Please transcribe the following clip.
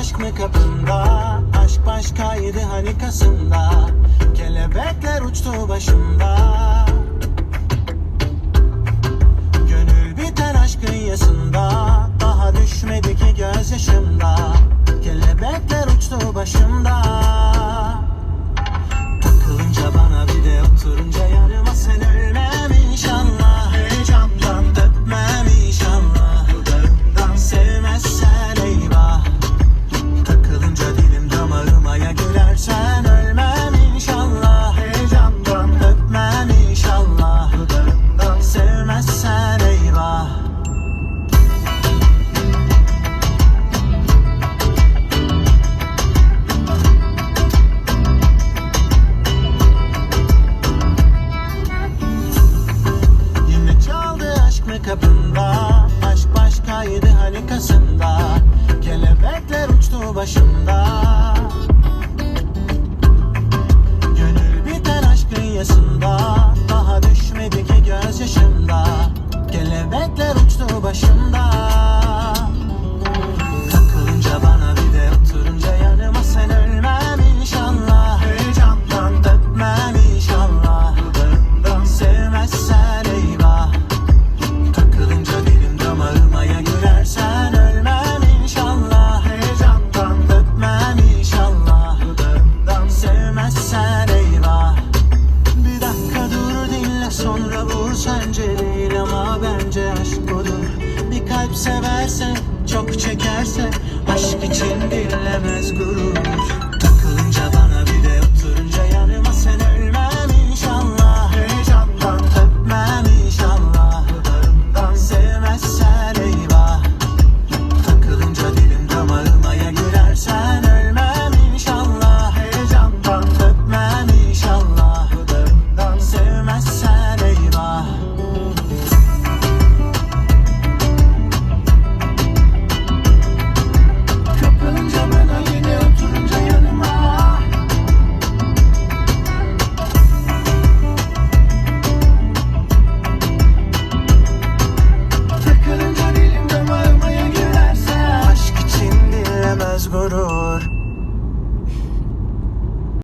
aşk mı kapında? Aşk başkaydı hani Kasım'da. Kelebekler uçtu başımda. Gönül biten aşkın yasında Daha düşmedi ki gözyaşımda. Kelebekler uçtu başımda. Takılınca bana bir de oturunca kapında Aşk başkaydı hani Kasım'da Kelebekler uçtu başımda. Gönül biten aşkın yasında Daha düşmedi ki gözyaşımda. Kelebekler uçtu başımda bence aşk odur Bir kalp severse çok çekerse aşk için dinlemez gurur Guru